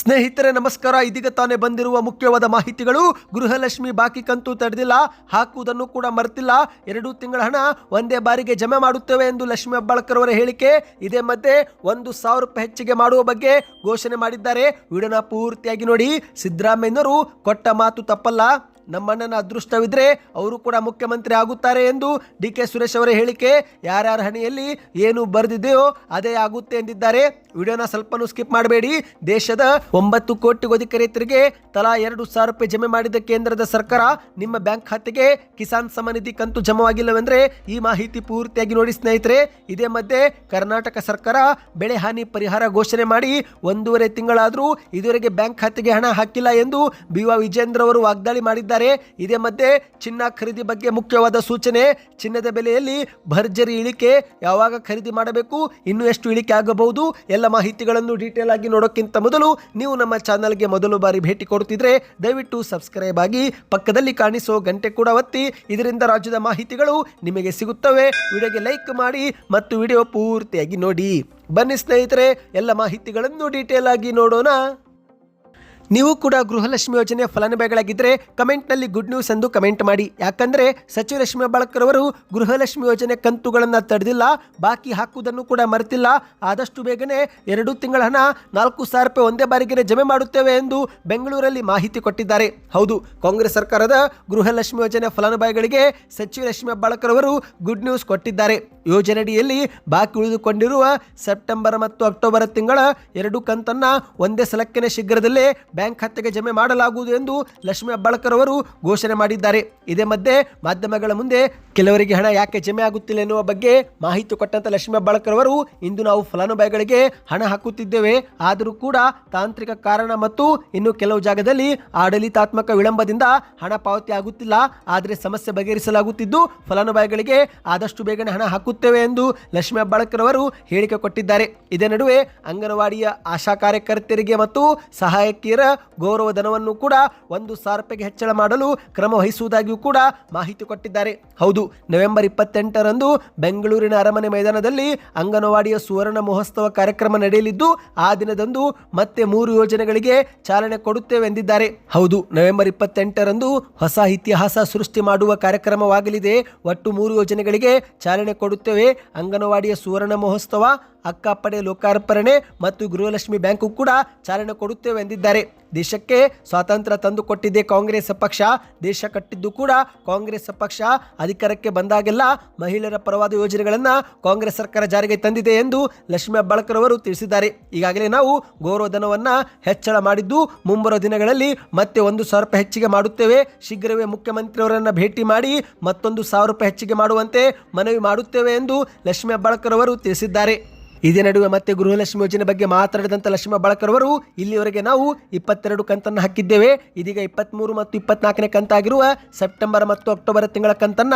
ಸ್ನೇಹಿತರೆ, ನಮಸ್ಕಾರ. ಇದೀಗ ತಾನೇ ಬಂದಿರುವ ಮುಖ್ಯವಾದ ಮಾಹಿತಿಗಳು. ಗೃಹಲಕ್ಷ್ಮಿ ಬಾಕಿ ಕಂತು ತಡೆದಿಲ್ಲ ಹಾಕುವುದನ್ನು ಕೂಡ ಮರೆತಿಲ್ಲ. ಎರಡು ತಿಂಗಳ ಹಣ ಒಂದೇ ಬಾರಿಗೆ ಜಮೆ ಮಾಡುತ್ತೇವೆ ಎಂದು ಲಕ್ಷ್ಮಿ ಹೆಬ್ಬಾಳ್ಕರ್ ಅವರ ಹೇಳಿಕೆ. ಇದೇ ಮಧ್ಯೆ ಒಂದು ಸಾವಿರ ರೂಪಾಯಿ ಹೆಚ್ಚಿಗೆ ಮಾಡುವ ಬಗ್ಗೆ ಘೋಷಣೆ ಮಾಡಿದ್ದಾರೆ. ವಿಡನ ಪೂರ್ತಿಯಾಗಿ ನೋಡಿ. ಸಿದ್ದರಾಮಯ್ಯನವರು ಕೊಟ್ಟ ಮಾತು ತಪ್ಪಲ್ಲ. ನಮ್ಮಣ್ಣನ ಅದೃಷ್ಟವಿದ್ರೆ ಅವರು ಕೂಡ ಮುಖ್ಯಮಂತ್ರಿ ಆಗುತ್ತಾರೆ ಎಂದು ಡಿ ಕೆ ಸುರೇಶ್ ಅವರ ಹೇಳಿಕೆ. ಯಾರ್ಯಾರ ಹಣಿಯಲ್ಲಿ ಏನು ಬರೆದಿದೆಯೋ ಅದೇ ಆಗುತ್ತೆ ಎಂದಿದ್ದಾರೆ. ವಿಡಿಯೋನ ಸ್ವಲ್ಪನೂ ಸ್ಕಿಪ್ ಮಾಡಬೇಡಿ. ದೇಶದ ಒಂಬತ್ತು ಕೋಟಿ ಅಧಿಕ ರೈತರಿಗೆ ತಲಾ ಎರಡು ಸಾವಿರ ರೂಪಾಯಿ ಜಮೆ ಮಾಡಿದ ಕೇಂದ್ರದ ಸರ್ಕಾರ ನಿಮ್ಮ ಬ್ಯಾಂಕ್ ಖಾತೆಗೆ ಕಿಸಾನ್ ಸಮಾನಿಧಿ ಕಂತು ಜಮವಾಗಿಲ್ಲವೆಂದ್ರೆ ಈ ಮಾಹಿತಿ ಪೂರ್ತಿಯಾಗಿ ನೋಡಿ ಸ್ನೇಹಿತರೆ. ಇದೇ ಮಧ್ಯೆ ಕರ್ನಾಟಕ ಸರ್ಕಾರ ಬೆಳೆ ಹಾನಿ ಪರಿಹಾರ ಘೋಷಣೆ ಮಾಡಿ ಒಂದೂವರೆ ತಿಂಗಳಾದರೂ ಇದುವರೆಗೆ ಬ್ಯಾಂಕ್ ಖಾತೆಗೆ ಹಣ ಹಾಕಿಲ್ಲ ಎಂದು ಬಿ ವಿಜೇಂದ್ರ ಅವರು ವಾಗ್ದಾಳಿ ಮಾಡಿದ್ದಾರೆ. ಇದೇ ಮಧ್ಯೆ ಚಿನ್ನ ಖರೀದಿ ಬಗ್ಗೆ ಮುಖ್ಯವಾದ ಸೂಚನೆ, ಚಿನ್ನದ ಬೆಲೆಯಲ್ಲಿ ಭರ್ಜರಿ ಇಳಿಕೆ ಯಾವಾಗ ಖರೀದಿ ಮಾಡಬೇಕು, ಇನ್ನು ಎಷ್ಟು ಇಳಿಕೆ ಆಗಬಹುದು, ಎಲ್ಲ ಮಾಹಿತಿಗಳನ್ನು ಡೀಟೇಲ್ ಆಗಿ ನೋಡೋಕ್ಕಿಂತ ಮೊದಲು ನೀವು ನಮ್ಮ ಚಾನಲ್ಗೆ ಮೊದಲು ಬಾರಿ ಭೇಟಿ ಕೊಡುತ್ತಿದ್ರೆ ದಯವಿಟ್ಟು ಸಬ್ಸ್ಕ್ರೈಬ್ ಆಗಿ ಪಕ್ಕದಲ್ಲಿ ಕಾಣಿಸೋ ಗಂಟೆ ಕೂಡ ಒತ್ತಿ, ಇದರಿಂದ ರಾಜ್ಯದ ಮಾಹಿತಿಗಳು ನಿಮಗೆ ಸಿಗುತ್ತವೆ. ವಿಡಿಯೋಗೆ ಲೈಕ್ ಮಾಡಿ ಮತ್ತು ವಿಡಿಯೋ ಪೂರ್ತಿಯಾಗಿ ನೋಡಿ. ಬನ್ನಿ ಸ್ನೇಹಿತರೆ, ಎಲ್ಲ ಮಾಹಿತಿಗಳನ್ನು ಡೀಟೇಲ್ ಆಗಿ ನೋಡೋಣ. ನೀವು ಕೂಡ ಗೃಹಲಕ್ಷ್ಮಿ ಯೋಜನೆ ಫಲಾನುಭವಿಗಳಾಗಿದ್ದರೆ ಕಮೆಂಟ್ನಲ್ಲಿ ಗುಡ್ ನ್ಯೂಸ್ ಎಂದು ಕಮೆಂಟ್ ಮಾಡಿ. ಯಾಕಂದರೆ ಸಚಿವ ಲಕ್ಷ್ಮಿ ಅವರು ಗೃಹಲಕ್ಷ್ಮಿ ಯೋಜನೆ ಕಂತುಗಳನ್ನು ತಡೆದಿಲ್ಲ, ಬಾಕಿ ಹಾಕುವುದನ್ನು ಕೂಡ ಮರೆತಿಲ್ಲ. ಆದಷ್ಟು ಬೇಗನೆ ಎರಡು ತಿಂಗಳ ಹಣ ನಾಲ್ಕು ಸಾವಿರ ರೂಪಾಯಿ ಒಂದೇ ಬಾರಿಗೆ ಜಮೆ ಮಾಡುತ್ತೇವೆ ಎಂದು ಬೆಂಗಳೂರಲ್ಲಿ ಮಾಹಿತಿ ಕೊಟ್ಟಿದ್ದಾರೆ. ಹೌದು, ಕಾಂಗ್ರೆಸ್ ಸರ್ಕಾರದ ಗೃಹಲಕ್ಷ್ಮಿ ಯೋಜನೆ ಫಲಾನುಭವಿಗಳಿಗೆ ಸಚಿವ ಲಕ್ಷ್ಮಿ ಅವರು ಗುಡ್ ನ್ಯೂಸ್ ಕೊಟ್ಟಿದ್ದಾರೆ. ಯೋಜನೆಯಡಿಯಲ್ಲಿ ಬಾಕಿ ಉಳಿದುಕೊಂಡಿರುವ ಸೆಪ್ಟೆಂಬರ್ ಮತ್ತು ಅಕ್ಟೋಬರ್ ತಿಂಗಳ ಎರಡು ಕಂತನ್ನ ಒಂದೇ ಸಲಕ್ಕೆನೆ ಶೀಘ್ರದಲ್ಲೇ ಬ್ಯಾಂಕ್ ಖಾತೆಗೆ ಜಮೆ ಮಾಡಲಾಗುವುದು ಎಂದು ಲಕ್ಷ್ಮಿ ಅಬ್ಬಾಳ್ಕರ್ ಅವರು ಘೋಷಣೆ ಮಾಡಿದ್ದಾರೆ. ಇದೇ ಮಧ್ಯೆ ಮಾಧ್ಯಮಗಳ ಮುಂದೆ ಕೆಲವರಿಗೆ ಹಣ ಯಾಕೆ ಜಮೆ ಆಗುತ್ತಿಲ್ಲ ಎನ್ನುವ ಬಗ್ಗೆ ಮಾಹಿತಿ ಕೊಟ್ಟಂತ ಲಕ್ಷ್ಮಿ ಅಬ್ಬಾಳ್ಕರ್ ಅವರು, ಇಂದು ನಾವು ಫಲಾನುಭವಿಗಳಿಗೆ ಹಣ ಹಾಕುತ್ತಿದ್ದೇವೆ. ಆದರೂ ಕೂಡ ತಾಂತ್ರಿಕ ಕಾರಣ ಮತ್ತು ಇನ್ನು ಕೆಲವು ಜಾಗದಲ್ಲಿ ಆಡಳಿತಾತ್ಮಕ ವಿಳಂಬದಿಂದ ಹಣ ಪಾವತಿ ಆಗುತ್ತಿಲ್ಲ ಆದರೆ ಸಮಸ್ಯೆ ಬಗೆಹರಿಸಲಾಗುತ್ತಿದ್ದು, ಫಲಾನುಭವಿಗಳಿಗೆ ಆದಷ್ಟು ಬೇಗನೆ ಹಣ ಹಾಕುತ್ತೇವೆ ಎಂದು ಲಕ್ಷ್ಮೀ ಹೆಬ್ಬಾಳ್ಕರ್ ಹೇಳಿಕೆ ಕೊಟ್ಟಿದ್ದಾರೆ. ಇದೇ ನಡುವೆ ಅಂಗನವಾಡಿಯ ಆಶಾ ಕಾರ್ಯಕರ್ತರಿಗೆ ಮತ್ತು ಸಹಾಯಕಿಯರ ಗೌರವ ಧನವನ್ನು ಕೂಡ ಒಂದು ಸಾವಿರ ರೂಪಾಯಿಗೆ ಹೆಚ್ಚಳ ಮಾಡಲು ಕ್ರಮ ವಹಿಸುವುದಾಗಿಯೂ ಕೂಡ ಮಾಹಿತಿ ಕೊಟ್ಟಿದ್ದಾರೆ. ಹೌದು, ನವೆಂಬರ್ ಇಪ್ಪತ್ತೆಂಟರಂದು ಬೆಂಗಳೂರಿನ ಅರಮನೆ ಮೈದಾನದಲ್ಲಿ ಅಂಗನವಾಡಿಯ ಸುವರ್ಣ ಮಹೋತ್ಸವ ಕಾರ್ಯಕ್ರಮ ನಡೆಯಲಿದ್ದು, ಆ ದಿನದಂದು ಮತ್ತೆ ಮೂರು ಯೋಜನೆಗಳಿಗೆ ಚಾಲನೆ ಕೊಡುತ್ತೇವೆ ಎಂದಿದ್ದಾರೆ. ಹೌದು, ನವೆಂಬರ್ ಇಪ್ಪತ್ತೆಂಟರಂದು ಹೊಸ ಇತಿಹಾಸ ಸೃಷ್ಟಿ ಮಾಡುವ ಕಾರ್ಯಕ್ರಮವಾಗಲಿದೆ. ಒಟ್ಟು ಮೂರು ಯೋಜನೆಗಳಿಗೆ ಚಾಲನೆ ಕೊಡುತ್ತೇವೆ ಅಂಗನವಾಡಿಯ ಸುವರ್ಣ ಮಹೋತ್ಸವ. ಅಕ್ಕಪ್ಪಡೆ ಲೋಕಾರ್ಪಣೆ ಮತ್ತು ಗೃಹಲಕ್ಷ್ಮಿ ಬ್ಯಾಂಕು ಕೂಡ ಚಾಲನೆ ಕೊಡುತ್ತೇವೆ ಎಂದಿದ್ದಾರೆ. ದೇಶಕ್ಕೆ ಸ್ವಾತಂತ್ರ್ಯ ತಂದುಕೊಟ್ಟಿದೆ ಕಾಂಗ್ರೆಸ್ ಪಕ್ಷ. ದೇಶ ಕಟ್ಟಿದ್ದು ಕೂಡ ಕಾಂಗ್ರೆಸ್ ಪಕ್ಷ. ಅಧಿಕಾರಕ್ಕೆ ಬಂದಾಗೆಲ್ಲ ಮಹಿಳೆಯರ ಪರವಾದ ಯೋಜನೆಗಳನ್ನು ಕಾಂಗ್ರೆಸ್ ಸರ್ಕಾರ ಜಾರಿಗೆ ತಂದಿದೆ ಎಂದು ಲಕ್ಷ್ಮೀ ಅಬ್ಬಾಳ್ಕರ್ ಅವರು ತಿಳಿಸಿದ್ದಾರೆ. ಈಗಾಗಲೇ ನಾವು ಗೌರವಧನವನ್ನು ಹೆಚ್ಚಳ ಮಾಡಿದ್ದು ಮುಂಬರುವ ದಿನಗಳಲ್ಲಿ ಮತ್ತೆ ಒಂದು ಸಾವಿರ ರೂಪಾಯಿ ಹೆಚ್ಚಿಗೆ ಮಾಡುತ್ತೇವೆ. ಶೀಘ್ರವೇ ಮುಖ್ಯಮಂತ್ರಿಯವರನ್ನು ಭೇಟಿ ಮಾಡಿ ಮತ್ತೊಂದು ಸಾವಿರ ರೂಪಾಯಿ ಹೆಚ್ಚಿಗೆ ಮಾಡುವಂತೆ ಮನವಿ ಮಾಡುತ್ತೇವೆ ಎಂದು ಲಕ್ಷ್ಮೀ ಅಬ್ಬಾಳ್ಕರ್ ಅವರು ತಿಳಿಸಿದ್ದಾರೆ. ಇದೇ ನಡುವೆ ಮತ್ತೆ ಗೃಹಲಕ್ಷ್ಮಿ ಯೋಜನೆ ಬಗ್ಗೆ ಮಾತನಾಡಿದಂಥ ಲಕ್ಷ್ಮಿ ಬಳಕರವರು, ಇಲ್ಲಿವರೆಗೆ ನಾವು ಇಪ್ಪತ್ತೆರಡು ಕಂತನ್ನು ಹಾಕಿದ್ದೇವೆ. ಇದೀಗ ಇಪ್ಪತ್ತ್ಮೂರು ಮತ್ತು ಇಪ್ಪತ್ನಾಲ್ಕನೇ ಕಂತಾಗಿರುವ ಸೆಪ್ಟೆಂಬರ್ ಮತ್ತು ಅಕ್ಟೋಬರ್ ತಿಂಗಳ ಕಂತನ್ನ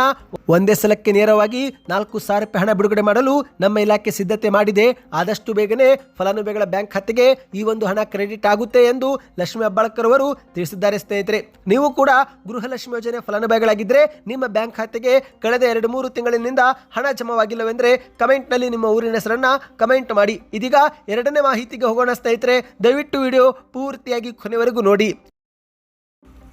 ಒಂದೇ ಸಲಕ್ಕೆ ನೇರವಾಗಿ ನಾಲ್ಕು ಸಾವಿರ ರೂಪಾಯಿ ಹಣ ಬಿಡುಗಡೆ ಮಾಡಲು ನಮ್ಮ ಇಲಾಖೆ ಸಿದ್ಧತೆ ಮಾಡಿದೆ. ಆದಷ್ಟು ಬೇಗನೆ ಫಲಾನುಭವಿಗಳ ಬ್ಯಾಂಕ್ ಖಾತೆಗೆ ಈ ಒಂದು ಹಣ ಕ್ರೆಡಿಟ್ ಆಗುತ್ತೆ ಎಂದು ಲಕ್ಷ್ಮಿ ಹೆಬ್ಬಾಳ್ಕರ್ ಅವರು ತಿಳಿಸಿದ್ದಾರೆ ಸ್ನೇಹಿತರೆ. ನೀವು ಕೂಡ ಗೃಹಲಕ್ಷ್ಮಿ ಯೋಜನೆ ಫಲಾನುಭವಿಗಳಾಗಿದ್ದರೆ ನಿಮ್ಮ ಬ್ಯಾಂಕ್ ಖಾತೆಗೆ ಕಳೆದ ಎರಡು ಮೂರು ತಿಂಗಳಿನಿಂದ ಹಣ ಜಮವಾಗಿಲ್ಲವೆಂದರೆ ಕಮೆಂಟ್ನಲ್ಲಿ ನಿಮ್ಮ ಊರಿನ ಹೆಸರನ್ನ ಕಮೆಂಟ್ ಮಾಡಿ. ಇದೀಗ ಎರಡನೇ ಮಾಹಿತಿಗೆ ಹೋಗೋಣ ಸ್ನೇಹಿತರೆ. ದಯವಿಟ್ಟು ವಿಡಿಯೋ ಪೂರ್ತಿಯಾಗಿ ಕೊನೆವರೆಗೂ ನೋಡಿ.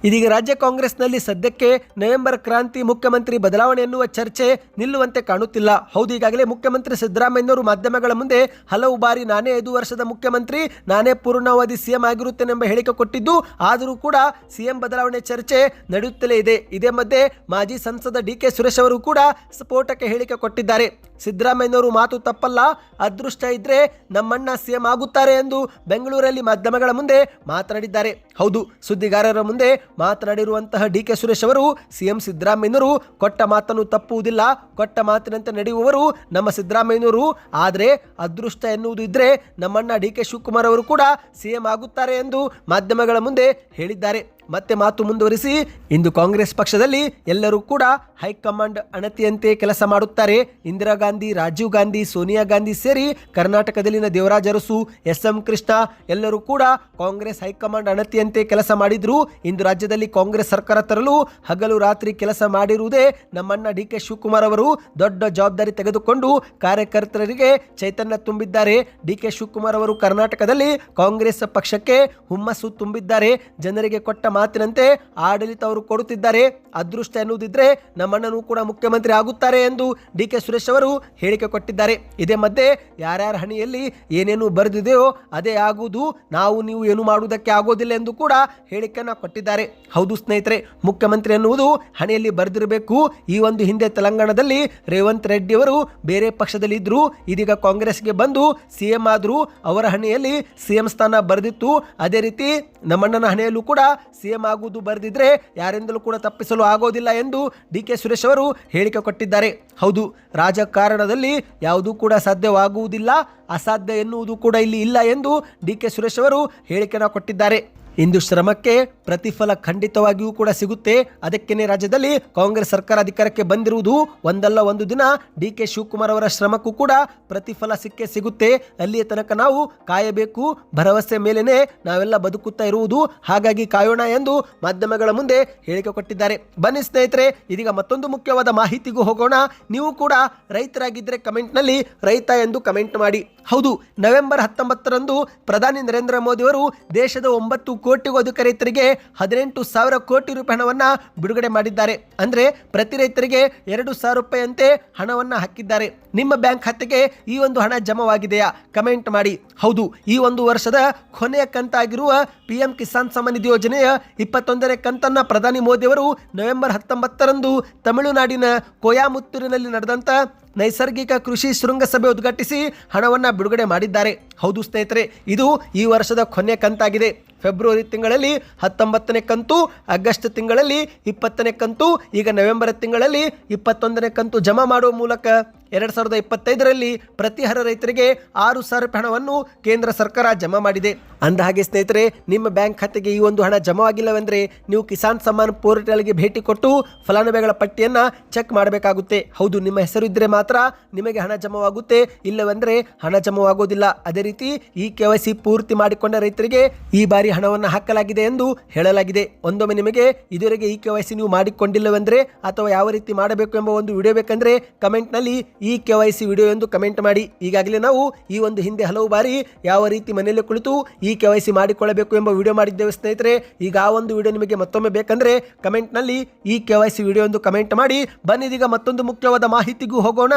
ಇದೀಗ ರಾಜ್ಯ ಕಾಂಗ್ರೆಸ್ನಲ್ಲಿ ಸದ್ಯಕ್ಕೆ ನವೆಂಬರ್ ಕ್ರಾಂತಿ ಮುಖ್ಯಮಂತ್ರಿ ಬದಲಾವಣೆ ಎನ್ನುವ ಚರ್ಚೆ ನಿಲ್ಲುವಂತೆ ಕಾಣುತ್ತಿಲ್ಲ. ಹೌದು, ಈಗಾಗಲೇ ಮುಖ್ಯಮಂತ್ರಿ ಸಿದ್ದರಾಮಯ್ಯನವರು ಮಾಧ್ಯಮಗಳ ಮುಂದೆ ಹಲವು ಬಾರಿ ನಾನೇ ಐದು ವರ್ಷದ ಮುಖ್ಯಮಂತ್ರಿ, ನಾನೇ ಪೂರ್ಣಾವಧಿ ಸಿಎಂ ಆಗಿರುತ್ತೇನೆಂಬ ಹೇಳಿಕೆ ಕೊಟ್ಟಿದ್ದು, ಆದರೂ ಕೂಡ ಸಿಎಂ ಬದಲಾವಣೆ ಚರ್ಚೆ ನಡೆಯುತ್ತಲೇ ಇದೆ. ಇದೇ ಮಧ್ಯೆ ಮಾಜಿ ಸಂಸದ ಡಿ ಕೆ ಸುರೇಶ್ ಅವರು ಕೂಡ ಸ್ಫೋಟಕ್ಕೆ ಹೇಳಿಕೆ ಕೊಟ್ಟಿದ್ದಾರೆ. ಸಿದ್ದರಾಮಯ್ಯನವರು ಮಾತು ತಪ್ಪಲ್ಲ. ಅದೃಷ್ಟ ಇದ್ರೆ ನಮ್ಮಣ್ಣ ಸಿಎಂ ಆಗುತ್ತಾರೆ ಎಂದು ಬೆಂಗಳೂರಲ್ಲಿ ಮಾಧ್ಯಮಗಳ ಮುಂದೆ ಮಾತನಾಡಿದ್ದಾರೆ. ಹೌದು, ಸುದ್ದಿಗಾರರ ಮುಂದೆ ಮಾತನಾಡಿರುವಂತಹ ಡಿ ಕೆ ಸುರೇಶ್ ಅವರು, ಸಿಎಂ ಸಿದ್ದರಾಮಯ್ಯನವರು ಕೊಟ್ಟ ಮಾತನ್ನು ತಪ್ಪುವುದಿಲ್ಲ. ಕೊಟ್ಟ ಮಾತಿನಂತೆ ನಡೆಯುವವರು ನಮ್ಮ ಸಿದ್ದರಾಮಯ್ಯನವರು. ಆದರೆ ಅದೃಷ್ಟ ಎನ್ನುವುದು ಇದ್ರೆ ನಮ್ಮಣ್ಣ ಡಿ ಕೆ ಶಿವಕುಮಾರ್ ಅವರು ಕೂಡ ಸಿಎಂ ಆಗುತ್ತಾರೆ ಎಂದು ಮಾಧ್ಯಮಗಳ ಮುಂದೆ ಹೇಳಿದ್ದಾರೆ. ಮತ್ತೆ ಮಾತು ಮುಂದುವರಿಸಿ, ಇಂದು ಕಾಂಗ್ರೆಸ್ ಪಕ್ಷದಲ್ಲಿ ಎಲ್ಲರೂ ಕೂಡ ಹೈಕಮಾಂಡ್ ಅಣತಿಯಂತೆ ಕೆಲಸ ಮಾಡುತ್ತಾರೆ. ಇಂದಿರಾ ಗಾಂಧಿ, ರಾಜೀವ್ ಗಾಂಧಿ, ಸೋನಿಯಾ ಗಾಂಧಿ ಸೇರಿ ಕರ್ನಾಟಕದಲ್ಲಿನ ದೇವರಾಜ ಅರಸು ಎಸ್ ಎಂ ಕೃಷ್ಣ ಎಲ್ಲರೂ ಕೂಡ ಕಾಂಗ್ರೆಸ್ ಹೈಕಮಾಂಡ್ ಅಣತಿಯಂತೆ ಕೆಲಸ ಮಾಡಿದ್ರು. ಇಂದು ರಾಜ್ಯದಲ್ಲಿ ಕಾಂಗ್ರೆಸ್ ಸರ್ಕಾರ ತರಲು ಹಗಲು ರಾತ್ರಿ ಕೆಲಸ ಮಾಡಿರುವುದೇ ನಮ್ಮಣ್ಣ ಡಿ ಕೆ ಶಿವಕುಮಾರ್ ಅವರು ದೊಡ್ಡ ಜವಾಬ್ದಾರಿ ತೆಗೆದುಕೊಂಡು ಕಾರ್ಯಕರ್ತರಿಗೆ ಚೈತನ್ಯ ತುಂಬಿದ್ದಾರೆ. ಡಿ ಕೆ ಶಿವಕುಮಾರ್ ಅವರು ಕರ್ನಾಟಕದಲ್ಲಿ ಕಾಂಗ್ರೆಸ್ ಪಕ್ಷಕ್ಕೆ ಹುಮ್ಮಸ್ಸು ತುಂಬಿದ್ದಾರೆ. ಜನರಿಗೆ ಕೊಟ್ಟ ಮಾತಿನಂತೆ ಆಡಳಿತ ಅವರು ಕೊಡುತ್ತಿದ್ದಾರೆ. ಅದೃಷ್ಟ ಎನ್ನುವುದಿದ್ರೆ ನಮ್ಮಣ್ಣನೂ ಕೂಡ ಮುಖ್ಯಮಂತ್ರಿ ಆಗುತ್ತಾರೆ ಎಂದು ಡಿ ಕೆ ಸುರೇಶ್ ಅವರು ಹೇಳಿಕೆ ಕೊಟ್ಟಿದ್ದಾರೆ. ಇದೇ ಮಧ್ಯೆ ಯಾರ್ಯಾರ ಹಣಿಯಲ್ಲಿ ಏನೇನು ಬರೆದಿದೆಯೋ ಅದೇ ಆಗುವುದು. ನಾವು ನೀವು ಏನು ಮಾಡುವುದಕ್ಕೆ ಆಗೋದಿಲ್ಲ ಎಂದು ಕೂಡ ಹೇಳಿಕೆಯನ್ನು ಕೊಟ್ಟಿದ್ದಾರೆ. ಹೌದು ಸ್ನೇಹಿತರೆ, ಮುಖ್ಯಮಂತ್ರಿ ಎನ್ನುವುದು ಹಣೆಯಲ್ಲಿ ಬರೆದಿರಬೇಕು. ಈ ಒಂದು ಹಿಂದೆ ತೆಲಂಗಾಣದಲ್ಲಿ ರೇವಂತ್ ರೆಡ್ಡಿ ಅವರು ಬೇರೆ ಪಕ್ಷದಲ್ಲಿ ಇದ್ರು ಇದೀಗ ಕಾಂಗ್ರೆಸ್ಗೆ ಬಂದು ಸಿಎಂ ಆದರೂ. ಅವರ ಹಣೆಯಲ್ಲಿ ಸಿಎಂ ಸ್ಥಾನ ಬರೆದಿತ್ತು. ಅದೇ ರೀತಿ ನಮ್ಮಣ್ಣನ ಹಣೆಯಲ್ಲೂ ಕೂಡ ಸಿಎಂ ಆಗುವುದು ಬರೆದಿದ್ರೆ ಯಾರಿಂದಲೂ ಕೂಡ ತಪ್ಪಿಸಲು ಆಗೋದಿಲ್ಲ ಎಂದು ಡಿ ಕೆ ಸುರೇಶ್ ಅವರು ಹೇಳಿಕೆ ಕೊಟ್ಟಿದ್ದಾರೆ. ಹೌದು, ರಾಜಕಾರಣದಲ್ಲಿ ಯಾವುದೂ ಕೂಡ ಸಾಧ್ಯವಾಗುವುದಿಲ್ಲ, ಅಸಾಧ್ಯ ಎನ್ನುವುದು ಕೂಡ ಇಲ್ಲಿ ಇಲ್ಲ ಎಂದು ಡಿ ಕೆ ಸುರೇಶ್ ಅವರು ಹೇಳಿಕೆಯನ್ನು ಕೊಟ್ಟಿದ್ದಾರೆ. ಇಂದು ಶ್ರಮಕ್ಕೆ ಪ್ರತಿಫಲ ಖಂಡಿತವಾಗಿಯೂ ಕೂಡ ಸಿಗುತ್ತೆ. ಅದಕ್ಕೇನೆ ರಾಜ್ಯದಲ್ಲಿ ಕಾಂಗ್ರೆಸ್ ಸರ್ಕಾರ ಅಧಿಕಾರಕ್ಕೆ ಬಂದಿರುವುದು ಒಂದಲ್ಲ ಒಂದು ದಿನ ಡಿ ಕೆ ಶಿವಕುಮಾರ್ ಅವರ ಶ್ರಮಕ್ಕೂ ಕೂಡ ಪ್ರತಿಫಲ ಸಿಕ್ಕೇ ಸಿಗುತ್ತೆ. ಅಲ್ಲಿಯ ತನಕ ನಾವು ಕಾಯಬೇಕು. ಭರವಸೆ ಮೇಲೇನೆ ನಾವೆಲ್ಲ ಬದುಕುತ್ತಾ ಇರುವುದು. ಹಾಗಾಗಿ ಕಾಯೋಣ ಎಂದು ಮಾಧ್ಯಮಗಳ ಮುಂದೆ ಹೇಳಿಕೆ ಕೊಟ್ಟಿದ್ದಾರೆ. ಬನ್ನಿ ಸ್ನೇಹಿತರೆ, ಇದೀಗ ಮತ್ತೊಂದು ಮುಖ್ಯವಾದ ಮಾಹಿತಿಗೂ ಹೋಗೋಣ. ನೀವು ಕೂಡ ರೈತರಾಗಿದ್ದರೆ ಕಮೆಂಟ್ನಲ್ಲಿ ರೈತ ಎಂದು ಕಮೆಂಟ್ ಮಾಡಿ. ಹೌದು, ನವೆಂಬರ್ ಹತ್ತೊಂಬತ್ತರಂದು ಪ್ರಧಾನಿ ನರೇಂದ್ರ ಮೋದಿ ಅವರು ದೇಶದ ಒಂಬತ್ತು ಕೋಟಿಗೂ ಅಧಿಕ ರೈತರಿಗೆ ಹದಿನೆಂಟು ಸಾವಿರ ಕೋಟಿ ರೂಪಾಯಿ ಹಣವನ್ನು ಬಿಡುಗಡೆ ಮಾಡಿದ್ದಾರೆ. ಅಂದರೆ ಪ್ರತಿ ರೈತರಿಗೆ ಎರಡು ಸಾವಿರ ರೂಪಾಯಿಯಂತೆ ಹಣವನ್ನು ಹಾಕಿದ್ದಾರೆ. ನಿಮ್ಮ ಬ್ಯಾಂಕ್ ಖಾತೆಗೆ ಈ ಒಂದು ಹಣ ಜಮವಾಗಿದೆಯಾ? ಕಮೆಂಟ್ ಮಾಡಿ. ಹೌದು, ಈ ಒಂದು ವರ್ಷದ ಕೊನೆಯ ಕಂತಾಗಿರುವ ಪಿ ಎಂ ಕಿಸಾನ್ ನಿಧಿ ಯೋಜನೆಯ ಇಪ್ಪತ್ತೊಂದನೇ ಕಂತನ್ನು ಪ್ರಧಾನಿ ಮೋದಿ ಅವರು ನವೆಂಬರ್ ಹತ್ತೊಂಬತ್ತರಂದು ತಮಿಳುನಾಡಿನ ಕೊಯಾಮುತ್ತೂರಿನಲ್ಲಿ ನಡೆದಂತ ನೈಸರ್ಗಿಕ ಕೃಷಿ ಶೃಂಗಸಭೆ ಉದ್ಘಾಟಿಸಿ ಹಣವನ್ನು ಬಿಡುಗಡೆ ಮಾಡಿದ್ದಾರೆ. ಹೌದು ಸ್ನೇಹಿತರೆ, ಇದು ಈ ವರ್ಷದ ಕೊನೆಯ ಕಂತಾಗಿದೆ. ಫೆಬ್ರವರಿ ತಿಂಗಳಲ್ಲಿ ಹತ್ತೊಂಬತ್ತನೇ ಕಂತು, ಆಗಸ್ಟ್ ತಿಂಗಳಲ್ಲಿ ಇಪ್ಪತ್ತನೇ ಕಂತು, ಈಗ ನವೆಂಬರ್ ತಿಂಗಳಲ್ಲಿ ಇಪ್ಪತ್ತೊಂದನೇ ಕಂತು ಜಮಾ ಮಾಡುವ ಮೂಲಕ ಎರಡು ಸಾವಿರದ ಇಪ್ಪತ್ತೈದರಲ್ಲಿ ಪ್ರತಿ ಹರ ರೈತರಿಗೆ ಆರು ಸಾವಿರ ರೂಪಾಯಿ ಹಣವನ್ನು ಕೇಂದ್ರ ಸರ್ಕಾರ ಜಮಾ ಮಾಡಿದೆ. ಅಂದ ಹಾಗೆ ಸ್ನೇಹಿತರೆ, ನಿಮ್ಮ ಬ್ಯಾಂಕ್ ಖಾತೆಗೆ ಈ ಒಂದು ಹಣ ಜಮಾವಾಗಿಲ್ಲವೆಂದರೆ ನೀವು ಕಿಸಾನ್ ಸಮ್ಮಾನ್ ಪೋರ್ಟಲ್ಗೆ ಭೇಟಿ ಕೊಟ್ಟು ಫಲಾನುಭವಿಗಳ ಪಟ್ಟಿಯನ್ನು ಚೆಕ್ ಮಾಡಬೇಕಾಗುತ್ತೆ. ಹೌದು, ನಿಮ್ಮ ಹೆಸರು ಇದ್ದರೆ ಮಾತ್ರ ನಿಮಗೆ ಹಣ ಜಮಾವಾಗುತ್ತೆ. ಇಲ್ಲವೆಂದರೆ ಹಣ ಜಮಾವಾಗೋದಿಲ್ಲ. ಅದೇ ರೀತಿ ಈ ಕೆ ವೈ ಸಿ ಪೂರ್ತಿ ಮಾಡಿಕೊಂಡ ರೈತರಿಗೆ ಈ ಬಾರಿ ಹಣವನ್ನು ಹಾಕಲಾಗಿದೆ ಎಂದು ಹೇಳಲಾಗಿದೆ. ಒಂದೊಮ್ಮೆ ನಿಮಗೆ ಇದುವರೆಗೆ ಈ ಕೆ ವೈ ಸಿ ನೀವು ಮಾಡಿಕೊಂಡಿಲ್ಲವೆಂದರೆ ಅಥವಾ ಯಾವ ರೀತಿ ಮಾಡಬೇಕು ಎಂಬ ಒಂದು ವಿಡಿಯೋ ಬೇಕೆಂದರೆ ಕಮೆಂಟ್ನಲ್ಲಿ ಈ ಕೆ ವೈ ಸಿ ವಿಡಿಯೋ ಎಂದು ಕಮೆಂಟ್ ಮಾಡಿ. ಈಗಾಗಲೇ ನಾವು ಈ ಒಂದು ಹಿಂದೆ ಹಲವು ಬಾರಿ ಯಾವ ರೀತಿ ಮನೆಯಲ್ಲೇ ಕುಳಿತು ಈ ಕೆ ವೈ ಸಿ ಮಾಡಿಕೊಳ್ಳಬೇಕು ಎಂಬ ವಿಡಿಯೋ ಮಾಡಿದ್ದೇವೆ ಸ್ನೇಹಿತರೆ. ಈಗ ಆ ಒಂದು ವಿಡಿಯೋ ನಿಮಗೆ ಮತ್ತೊಮ್ಮೆ ಬೇಕಂದರೆ ಕಮೆಂಟ್ನಲ್ಲಿ ಈ ಕೆ ವೈ ಸಿ ವಿಡಿಯೋ ಎಂದು ಕಮೆಂಟ್ ಮಾಡಿ. ಬನ್ನಿದೀಗ ಮತ್ತೊಂದು ಮುಖ್ಯವಾದ ಮಾಹಿತಿಗೂ ಹೋಗೋಣ.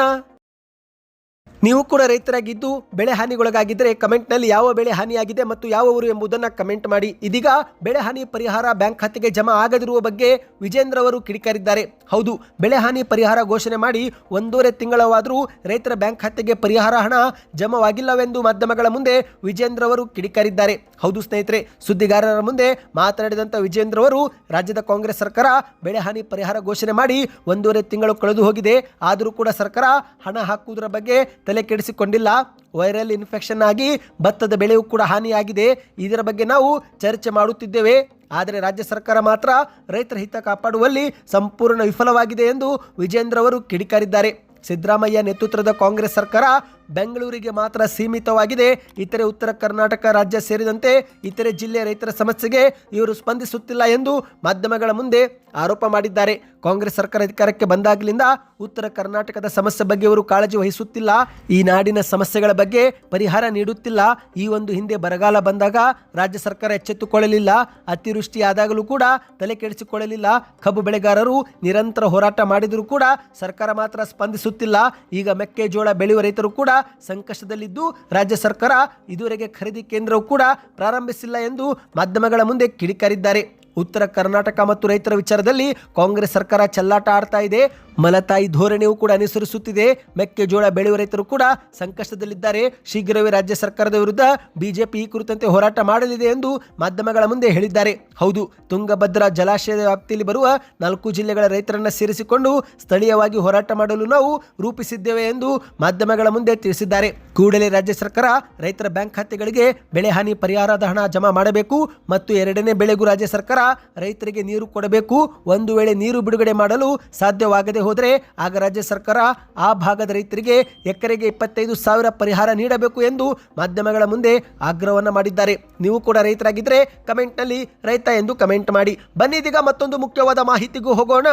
ನೀವು ಕೂಡ ರೈತರಾಗಿದ್ದು ಬೆಳೆ ಹಾನಿಗೊಳಗಾಗಿದ್ದರೆ ಕಮೆಂಟ್ನಲ್ಲಿ ಯಾವ ಬೆಳೆ ಹಾನಿಯಾಗಿದೆ ಮತ್ತು ಯಾವ ಊರು ಎಂಬುದನ್ನು ಕಮೆಂಟ್ ಮಾಡಿ. ಇದೀಗ ಬೆಳೆ ಹಾನಿ ಪರಿಹಾರ ಬ್ಯಾಂಕ್ ಖಾತೆಗೆ ಜಮಾ ಆಗದಿರುವ ಬಗ್ಗೆ ವಿಜೇಂದ್ರ ಅವರು ಕಿಡಿಕಾರಿದ್ದಾರೆ. ಹೌದು, ಬೆಳೆ ಹಾನಿ ಪರಿಹಾರ ಘೋಷಣೆ ಮಾಡಿ ಒಂದೂವರೆ ತಿಂಗಳವಾದರೂ ರೈತರ ಬ್ಯಾಂಕ್ ಖಾತೆಗೆ ಪರಿಹಾರ ಹಣ ಜಮವಾಗಿಲ್ಲವೆಂದು ಮಾಧ್ಯಮಗಳ ಮುಂದೆ ವಿಜೇಂದ್ರ ಅವರು ಕಿಡಿಕಾರಿದ್ದಾರೆ. ಹೌದು ಸ್ನೇಹಿತರೆ, ಸುದ್ದಿಗಾರರ ಮುಂದೆ ಮಾತನಾಡಿದಂಥ ವಿಜೇಂದ್ರ ಅವರು, ರಾಜ್ಯದ ಕಾಂಗ್ರೆಸ್ ಸರ್ಕಾರ ಬೆಳೆ ಹಾನಿ ಪರಿಹಾರ ಘೋಷಣೆ ಮಾಡಿ ಒಂದೂವರೆ ತಿಂಗಳು ಕಳೆದು ಹೋಗಿದೆ ಆದರೂ ಕೂಡ ಸರ್ಕಾರ ಹಣ ಹಾಕುವುದರ ಬಗ್ಗೆ ತಲೆ ಕೆಡಿಸಿಕೊಂಡಿಲ್ಲ. ವೈರಲ್ ಇನ್ಫೆಕ್ಷನ್ ಆಗಿ ಭತ್ತದ ಬೆಳೆಯೂ ಕೂಡ ಹಾನಿಯಾಗಿದೆ. ಇದರ ಬಗ್ಗೆ ನಾವು ಚರ್ಚೆ ಮಾಡುತ್ತಿದ್ದೇವೆ. ಆದರೆ ರಾಜ್ಯ ಸರ್ಕಾರ ಮಾತ್ರ ರೈತರ ಹಿತ ಕಾಪಾಡುವಲ್ಲಿ ಸಂಪೂರ್ಣ ವಿಫಲವಾಗಿದೆ ಎಂದು ವಿಜೇಂದ್ರ ಅವರು ಕಿಡಿಕಾರಿದ್ದಾರೆ. ಸಿದ್ದರಾಮಯ್ಯ ನೇತೃತ್ವದ ಕಾಂಗ್ರೆಸ್ ಸರ್ಕಾರ ಬೆಂಗಳೂರಿಗೆ ಮಾತ್ರ ಸೀಮಿತವಾಗಿದೆ. ಇತರೆ ಉತ್ತರ ಕರ್ನಾಟಕ ರಾಜ್ಯ ಸೇರಿದಂತೆ ಇತರೆ ಜಿಲ್ಲೆ ರೈತರ ಸಮಸ್ಯೆಗೆ ಇವರು ಸ್ಪಂದಿಸುತ್ತಿಲ್ಲ ಎಂದು ಮಾಧ್ಯಮಗಳ ಮುಂದೆ ಆರೋಪ ಮಾಡಿದ್ದಾರೆ. ಕಾಂಗ್ರೆಸ್ ಸರ್ಕಾರ ಅಧಿಕಾರಕ್ಕೆ ಬಂದಾಗಲಿಂದ ಉತ್ತರ ಕರ್ನಾಟಕದ ಸಮಸ್ಯೆ ಬಗ್ಗೆ ಇವರು ಕಾಳಜಿ ವಹಿಸುತ್ತಿಲ್ಲ. ಈ ನಾಡಿನ ಸಮಸ್ಯೆಗಳ ಬಗ್ಗೆ ಪರಿಹಾರ ನೀಡುತ್ತಿಲ್ಲ. ಈ ಒಂದು ಹಿಂದೆ ಬರಗಾಲ ಬಂದಾಗ ರಾಜ್ಯ ಸರ್ಕಾರ ಎಚ್ಚೆತ್ತುಕೊಳ್ಳಲಿಲ್ಲ. ಅತಿವೃಷ್ಟಿ ಆದಾಗಲೂ ಕೂಡ ತಲೆ ಕೆಡಿಸಿಕೊಳ್ಳಲಿಲ್ಲ. ಕಬ್ಬು ಬೆಳೆಗಾರರು ನಿರಂತರ ಹೋರಾಟ ಮಾಡಿದರೂ ಕೂಡ ಸರ್ಕಾರ ಮಾತ್ರ ಸ್ಪಂದಿಸುತ್ತಿಲ್ಲ. ಈಗ ಮೆಕ್ಕೆಜೋಳ ಬೆಳೆಯುವ ರೈತರು ಕೂಡ ಸಂಕಷ್ಟದಲ್ಲಿದ್ದು ರಾಜ್ಯ ಸರ್ಕಾರ ಇದುವರೆಗೆ ಖರೀದಿ ಕೇಂದ್ರವು ಕೂಡ ಪ್ರಾರಂಭಿಸಿಲ್ಲ ಎಂದು ಮಾಧ್ಯಮಗಳ ಮುಂದೆ ಕಿಡಿಕಾರಿದ್ದಾರೆ. ಉತ್ತರ ಕರ್ನಾಟಕ ಮತ್ತು ರೈತರ ವಿಚಾರದಲ್ಲಿ ಕಾಂಗ್ರೆಸ್ ಸರ್ಕಾರ ಚೆಲ್ಲಾಟ ಆಡ್ತಾ ಇದೆ. ಮಲತಾಯಿ ಧೋರಣೆಯೂ ಕೂಡ ಅನುಸರಿಸುತ್ತಿದೆ. ಮೆಕ್ಕೆಜೋಳ ಬೆಳೆಯುವ ರೈತರು ಕೂಡ ಸಂಕಷ್ಟದಲ್ಲಿದ್ದಾರೆ. ಶೀಘ್ರವೇ ರಾಜ್ಯ ಸರ್ಕಾರದ ವಿರುದ್ಧ ಬಿಜೆಪಿ ಈ ಕುರಿತಂತೆ ಹೋರಾಟ ಮಾಡಲಿದೆ ಎಂದು ಮಾಧ್ಯಮಗಳ ಮುಂದೆ ಹೇಳಿದ್ದಾರೆ. ಹೌದು, ತುಂಗಭದ್ರಾ ಜಲಾಶಯದ ವ್ಯಾಪ್ತಿಯಲ್ಲಿ ಬರುವ ನಾಲ್ಕು ಜಿಲ್ಲೆಗಳ ರೈತರನ್ನ ಸೇರಿಸಿಕೊಂಡು ಸ್ಥಳೀಯವಾಗಿ ಹೋರಾಟ ಮಾಡಲು ನಾವು ರೂಪಿಸಿದ್ದೇವೆ ಎಂದು ಮಾಧ್ಯಮಗಳ ಮುಂದೆ ತಿಳಿಸಿದ್ದಾರೆ. ಕೂಡಲೇ ರಾಜ್ಯ ಸರ್ಕಾರ ರೈತರ ಬ್ಯಾಂಕ್ ಖಾತೆಗಳಿಗೆ ಬೆಳೆ ಹಾನಿ ಪರಿಹಾರದ ಹಣ ಜಮಾ ಮಾಡಬೇಕು ಮತ್ತು ಎರಡನೇ ಬೆಳೆಗೂ ರಾಜ್ಯ ಸರ್ಕಾರ ರೈತರಿಗೆ ನೀರು ಕೊಡಬೇಕು. ಒಂದು ವೇಳೆ ನೀರು ಬಿಡುಗಡೆ ಮಾಡಲು ಸಾಧ್ಯವಾಗದೆ ಹೋದರೆ ಆಗ ರಾಜ್ಯ ಸರ್ಕಾರ ಆ ಭಾಗದ ರೈತರಿಗೆ ಎಕರೆಗೆ ಇಪ್ಪತ್ತೈದು ಸಾವಿರ ಪರಿಹಾರ ನೀಡಬೇಕು ಎಂದು ಮಾಧ್ಯಮಗಳ ಮುಂದೆ ಆಗ್ರಹವನ್ನು ಮಾಡಿದ್ದಾರೆ. ನೀವು ಕೂಡ ರೈತರಾಗಿದ್ದರೆ ಕಮೆಂಟ್ನಲ್ಲಿ ರೈತ ಎಂದು ಕಮೆಂಟ್ ಮಾಡಿ. ಬನ್ನಿದೀಗ ಮತ್ತೊಂದು ಮುಖ್ಯವಾದ ಮಾಹಿತಿಗೂ ಹೋಗೋಣ.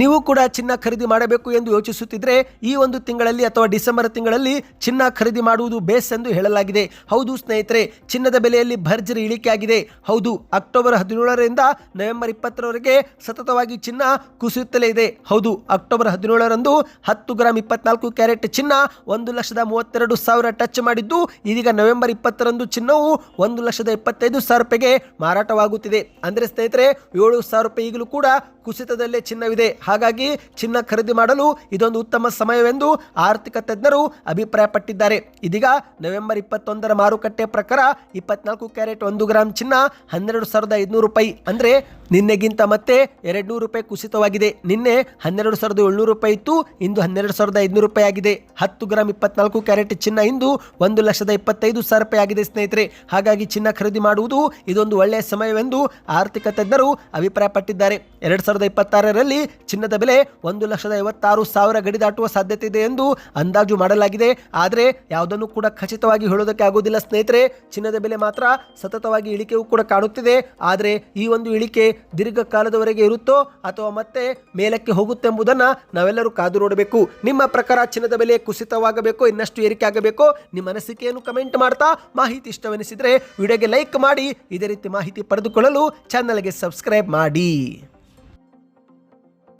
ನೀವು ಕೂಡ ಚಿನ್ನ ಖರೀದಿ ಮಾಡಬೇಕು ಎಂದು ಯೋಚಿಸುತ್ತಿದ್ದರೆ ಈ ಒಂದು ತಿಂಗಳಲ್ಲಿ ಅಥವಾ ಡಿಸೆಂಬರ್ ತಿಂಗಳಲ್ಲಿ ಚಿನ್ನ ಖರೀದಿ ಮಾಡುವುದು ಬೇಸ್ ಎಂದು ಹೇಳಲಾಗಿದೆ. ಹೌದು ಸ್ನೇಹಿತರೆ, ಚಿನ್ನದ ಬೆಲೆಯಲ್ಲಿ ಭರ್ಜರಿ ಇಳಿಕೆಯಾಗಿದೆ. ಹೌದು, ಅಕ್ಟೋಬರ್ ಹದಿನೇಳರಿಂದ ನವೆಂಬರ್ ಇಪ್ಪತ್ತರವರೆಗೆ ಸತತವಾಗಿ ಚಿನ್ನ ಕುಸಿಯುತ್ತಲೇ ಇದೆ. ಹೌದು, ಅಕ್ಟೋಬರ್ ಹದಿನೇಳರಂದು ಹತ್ತು ಗ್ರಾಮ್ ಇಪ್ಪತ್ನಾಲ್ಕು ಕ್ಯಾರೆಟ್ ಚಿನ್ನ ಒಂದು ಲಕ್ಷದ ಮೂವತ್ತೆರಡು ಸಾವಿರ ಟಚ್ ಮಾಡಿದ್ದು, ಇದೀಗ ನವೆಂಬರ್ ಇಪ್ಪತ್ತರಂದು ಚಿನ್ನವು ಒಂದು ಲಕ್ಷದ ಇಪ್ಪತ್ತೈದು ಸಾವಿರ ರೂಪಾಯಿಗೆ ಮಾರಾಟವಾಗುತ್ತಿದೆ. ಅಂದರೆ ಸ್ನೇಹಿತರೆ, ಏಳು ಸಾವಿರ ರೂಪಾಯಿ ಈಗಲೂ ಕೂಡ ಕುಸಿತದಲ್ಲೇ ಚಿನ್ನವಿದೆ. ಹಾಗಾಗಿ ಚಿನ್ನ ಖರೀದಿ ಮಾಡಲು ಇದೊಂದು ಉತ್ತಮ ಸಮಯವೆಂದು ಆರ್ಥಿಕ ತಜ್ಞರು ಅಭಿಪ್ರಾಯಪಟ್ಟಿದ್ದಾರೆ. ಇದೀಗ ನವೆಂಬರ್ ಇಪ್ಪತ್ತೊಂದರ ಮಾರುಕಟ್ಟೆ ಪ್ರಕಾರ ಇಪ್ಪತ್ನಾಲ್ಕು ಕ್ಯಾರೆಟ್ ಒಂದು ಗ್ರಾಮ್ ಚಿನ್ನ ಹನ್ನೆರಡು ಸಾವಿರದ ಐದುನೂರು ರೂಪಾಯಿ. ಅಂದರೆ ನಿನ್ನೆಗಿಂತ ಮತ್ತೆ ಎರಡು ನೂರು ರೂಪಾಯಿ ಕುಸಿತವಾಗಿದೆ. ನಿನ್ನೆ ಹನ್ನೆರಡು ಸಾವಿರದ ಏಳ್ನೂರು ರೂಪಾಯಿ ಇತ್ತು, ಇಂದು ಹನ್ನೆರಡು ಸಾವಿರದ ಐದುನೂರು ರೂಪಾಯಿ ಆಗಿದೆ. ಹತ್ತು ಗ್ರಾಮ್ ಇಪ್ಪತ್ನಾಲ್ಕು ಕ್ಯಾರೆಟ್ ಚಿನ್ನ ಇಂದು ಒಂದು ಲಕ್ಷದ ಇಪ್ಪತ್ತೈದು ಸಾವಿರ ರೂಪಾಯಿ ಆಗಿದೆ ಸ್ನೇಹಿತರೆ. ಹಾಗಾಗಿ ಚಿನ್ನ ಖರೀದಿ ಮಾಡುವುದು ಇದೊಂದು ಒಳ್ಳೆಯ ಸಮಯವೆಂದು ಆರ್ಥಿಕ ತಜ್ಞರು ಅಭಿಪ್ರಾಯಪಟ್ಟಿದ್ದಾರೆ. ಎರಡು ಸಾವಿರದ ಇಪ್ಪತ್ತಾರರಲ್ಲಿ ಚಿನ್ನದ ಬೆಲೆ ಒಂದು ಲಕ್ಷದ ಐವತ್ತಾರು ಸಾವಿರ ಗಡಿ ದಾಟುವ ಸಾಧ್ಯತೆ ಇದೆ ಎಂದು ಅಂದಾಜು ಮಾಡಲಾಗಿದೆ. ಆದರೆ ಯಾವುದನ್ನು ಕೂಡ ಖಚಿತವಾಗಿ ಹೇಳೋದಕ್ಕೆ ಆಗೋದಿಲ್ಲ ಸ್ನೇಹಿತರೆ. ಚಿನ್ನದ ಬೆಲೆ ಮಾತ್ರ ಸತತವಾಗಿ ಇಳಿಕೆಯೂ ಕೂಡ ಕಾಣುತ್ತಿದೆ. ಆದರೆ ಈ ಒಂದು ಇಳಿಕೆ ದೀರ್ಘಕಾಲದವರೆಗೆ ಇರುತ್ತೋ ಅಥವಾ ಮತ್ತೆ ಮೇಲಕ್ಕೆ ಹೋಗುತ್ತೆ ಎಂಬುದನ್ನು ನಾವೆಲ್ಲರೂ ಕಾದು ನೋಡಬೇಕು. ನಿಮ್ಮ ಪ್ರಕಾರ ಚಿನ್ನದ ಬೆಲೆ ಕುಸಿತವಾಗಬೇಕು, ಇನ್ನಷ್ಟು ಏರಿಕೆ ಆಗಬೇಕು, ನಿಮ್ಮ ಅನಿಸಿಕೆಯನ್ನು ಕಮೆಂಟ್ ಮಾಡ್ತಾ ಮಾಹಿತಿ ಇಷ್ಟವೆನಿಸಿದರೆ ವಿಡಿಯೋಗೆ ಲೈಕ್ ಮಾಡಿ. ಇದೇ ರೀತಿ ಮಾಹಿತಿ ಪಡೆದುಕೊಳ್ಳಲು ಚಾನಲ್ಗೆ ಸಬ್ಸ್ಕ್ರೈಬ್ ಮಾಡಿ.